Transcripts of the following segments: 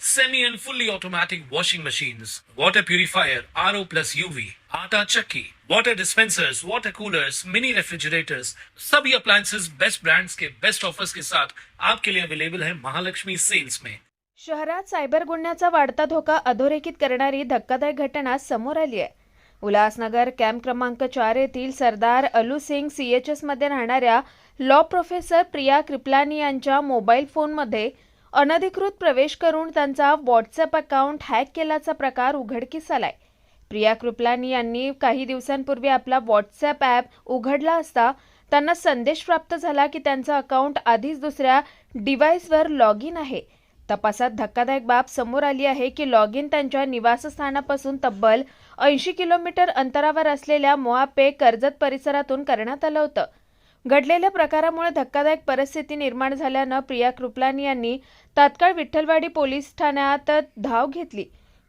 semi and fully automatic washing machines, water purifier, RO plus UV, आटा चक्की, water dispensers, water coolers, mini refrigerators, सभी appliances best brands के best offers के साथ आपके लिए अवेलेबल है महालक्ष्मी सेल्स में शहरात सायबर गुन्ह्याचा वाढता धोका अधोरेखित करणारी धक्कादायक घटना समोर आली आहे. उल्हासनगर कॅम्प क्रमांक चार येथील सरदार अलू सिंग सीएचएसमध्ये राहणाऱ्या लॉ प्रोफेसर प्रिया क्रिपलानी यांच्या मोबाईल फोनमध्ये अनधिकृत प्रवेश करून त्यांचा व्हॉट्सअप अकाउंट हॅक केल्याचा प्रकार उघडकीस आलाय प्रिया कृपलानी यांनी काही दिवसांपूर्वी आपला व्हॉट्सअप ॲप उघडला असता त्यांना संदेश प्राप्त झाला की त्यांचं अकाउंट आधीच दुसऱ्या डिव्हाइसवर लॉग इन आहे. तपासात धक्कादायक बाब समोर आली आहे की लॉग इन त्यांच्या निवासस्थानापासून तब्बल ऐंशी किलोमीटर अंतरावर असलेल्या मोआपे कर्जत परिसरातून करण्यात आलं होतं. घडलेल्या प्रकारामुळे धक्कादायक परिस्थिती निर्माण झाल्यानं प्रिया कृपलानी यांनी तात्काळ विठ्ठलवाडी पोलीस ठाण्यात धाव घेतली.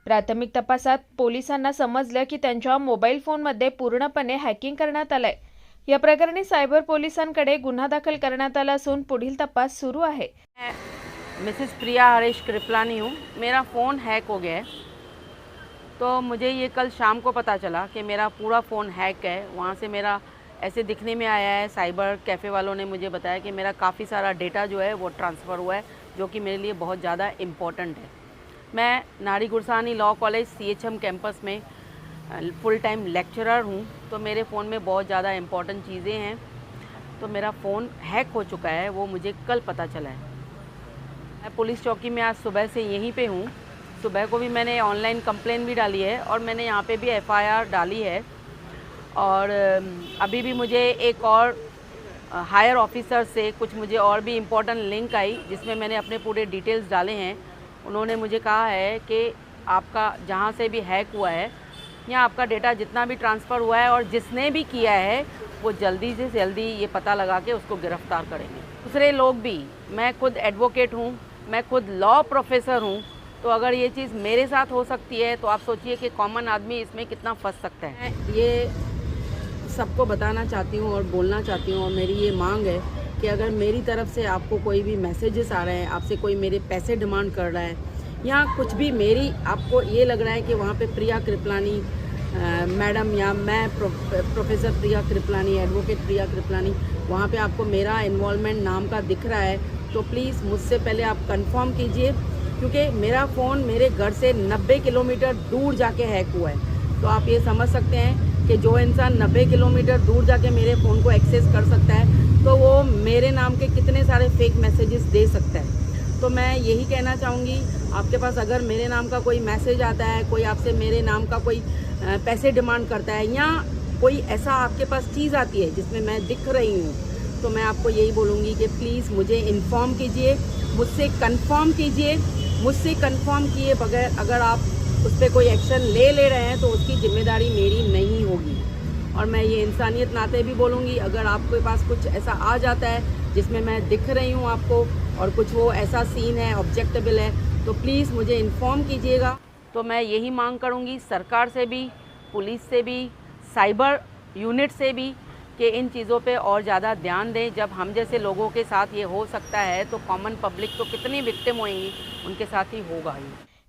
प्राथमिक तपासात पोलिसांना समजलं की त्यांच्या मोबाईल फोनमध्ये पूर्णपणे हॅकिंग करण्यात आलंय. या प्रकरणी सायबर पोलिसांकडे गुन्हा दाखल करण्यात आला असून पुढील तपास सुरू आहे. मिसेस प्रिया हरीश कृपलानी हूँ. मेरा फ़ोन हैक हो गया है. तो मुझे ये कल शाम को पता चला कि मेरा पूरा फ़ोन हैक है. वहाँ से मेरा ऐसे दिखने में आया है साइबर कैफ़े वालों ने मुझे बताया कि मेरा काफ़ी सारा डेटा जो है वो ट्रांसफ़र हुआ है, जो कि मेरे लिए बहुत ज़्यादा इम्पोर्टेंट है। मैं Nari Gursani law college CHM campus में फुल टाइम लेक्चरर हूँ तो मेरे फ़ोन में बहुत ज़्यादा इम्पोर्टेंट चीज़ें हैं। तो मेरा फ़ोन हैक हो चुका है, वो मुझे कल पता चला है। मैं पुलिस चौकी में आज सुबह से यहीं पे हूँ। सुबह को भी मैंने ऑनलाइन कंप्लेन भी डाली है और मैंने यहाँ पे भी एफआईआर डाली है। और अभी भी मुझे एक और हायर ऑफिसर से कुछ मुझे और भी इम्पोर्टेंट लिंक आई, जिसमें मैंने अपने पूरे डिटेल्स डाले हैं। उन्होंने मुझे कहा है कि आपका जहाँ से भी हैक हुआ है या आपका डेटा जितना भी ट्रांसफ़र हुआ है और जिसने भी किया है, वो जल्दी से जल्दी ये पता लगा के उसको गिरफ़्तार करेंगे। दूसरे लोग भी, मैं खुद एडवोकेट हूँ, मैं खुद लॉ प्रोफेसर हूँ तो अगर ये चीज़ मेरे साथ हो सकती है तो आप सोचिए कि कॉमन आदमी इसमें कितना फंस सकता है। ये सबको बताना चाहती हूँ और बोलना चाहती हूँ और मेरी ये मांग है कि अगर मेरी तरफ़ से आपको कोई भी मैसेजेस आ रहे हैं आपसे कोई मेरे पैसे डिमांड कर रहा है या कुछ भी मेरी आपको ये लग रहा है कि वहाँ पे प्रिया कृपलानी मैडम या मैं pro, professor Priya Kripalani advocate Priya Kripalani वहाँ पे आपको मेरा इन्वॉल्वमेंट नाम का दिख रहा है तो प्लीज़ मुझसे पहले आप कंफर्म कीजिए क्योंकि मेरा फ़ोन मेरे घर से 90 किलोमीटर दूर जाके हैक हुआ है। तो आप ये समझ सकते हैं कि जो इंसान 90 किलोमीटर दूर जाके मेरे फ़ोन को एक्सेस कर सकता है तो वो मेरे नाम के कितने सारे फेक मैसेजेस दे सकता है। तो मैं यही कहना चाहूँगी, आपके पास अगर मेरे नाम का कोई मैसेज आता है, कोई आपसे मेरे नाम का कोई पैसे डिमांड करता है, या कोई ऐसा आपके पास चीज़ आती है जिसमें मैं दिख रही हूँ तो मैं आपको यही बोलूँगी कि प्लीज़ मुझे इन्फॉर्म कीजिए, मुझसे कंफर्म कीजिए, मुझसे कंफर्म किए बगैर अगर आप उस पर कोई एक्शन ले ले रहे हैं तो उसकी ज़िम्मेदारी मेरी नहीं होगी। और मैं ये इंसानियत नाते भी बोलूँगी, अगर आपके पास कुछ ऐसा आ जाता है, जिसमें मैं दिख रही हूँ आपको, और कुछ वो ऐसा सीन है ऑब्जेक्टेबल है तो प्लीज़ मुझे इन्फॉर्म कीजिएगा। तो मैं यही मांग करूँगी सरकार से भी, पुलिस से भी साइबर यूनिट से भी, कि इन चीज़ों पे और ज़्यादा ध्यान दें। जब हम जैसे लोगों के साथ ये हो सकता है तो कॉमन पब्लिक तो कितनी विक्टिम होंगी उनके साथ ही होगा ही